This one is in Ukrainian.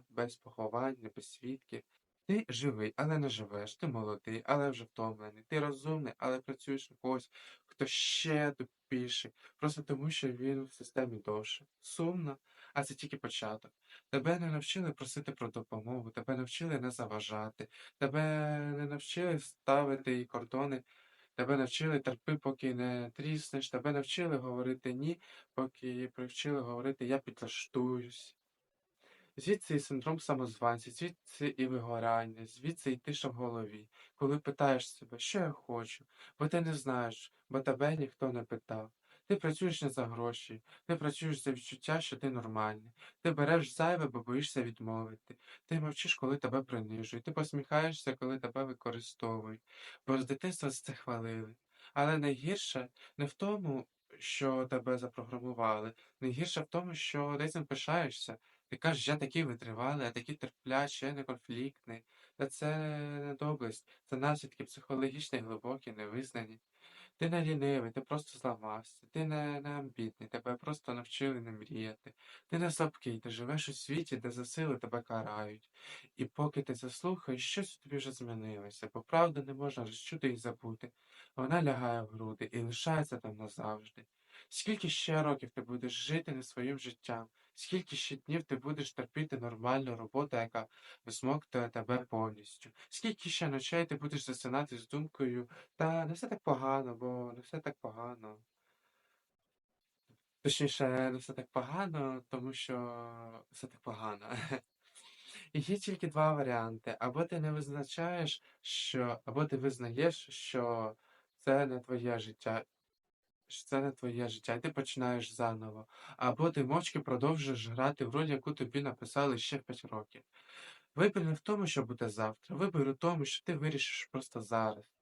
життя без поховань, без свідків. Ти живий, але не живеш. Ти молодий, але вже втомлений. Ти розумний, але працюєш на когось, хто ще тупіший, просто тому, що він в системі довше. Сумно, а це тільки початок. Тебе не навчили просити про допомогу, тебе навчили не заважати, тебе не навчили ставити кордони, тебе навчили терпи, поки не тріснеш, тебе навчили говорити ні, поки привчили говорити я підлаштуюсь. Звідси і синдром самозванця, звідси і вигорання, звідси і тиша в голові, коли питаєш себе, що я хочу, бо ти не знаєш, бо тебе ніхто не питав. Ти працюєш не за гроші, ти працюєш за відчуття, що ти нормальний. Ти береш зайве, бо боїшся відмовити. Ти мовчиш, коли тебе принижують. Ти посміхаєшся, коли тебе використовують. Бо з дитинства це хвалили. Але найгірше не в тому, що тебе запрограмували, найгірше в тому, що ти цим пишаєшся. Ти кажеш, я такий витривалий, я такий терплячий, я не конфліктний. Та це не доблесть, це наслідки психологічні, глибокі, невизнані. Ти не лінивий, ти просто зламався, ти не, не амбітний, тебе просто навчили не мріяти. Ти не слабкий, ти живеш у світі, де за сили тебе карають. І поки ти це слухаєш, щось у тобі вже змінилося, бо правду не можна розчути і забути. Вона лягає в груди і лишається там назавжди. Скільки ще років ти будеш жити не своїм життям? Скільки ще днів ти будеш терпіти нормальну роботу, яка висмоктує тебе повністю? Скільки ще ночей ти будеш засинати з думкою, та не все так погано, бо не все так погано. Точніше, не все так погано, тому що все так погано. І є тільки два варіанти. Або ти не визначаєш, що, або ти визнаєш, що це не твоє життя, що це не твоє життя, і ти починаєш заново. Або ти мовчки продовжуєш грати в роль, яку тобі написали ще в 5 років. Вибір не в тому, що буде завтра. Вибір у тому, що ти вирішиш просто зараз.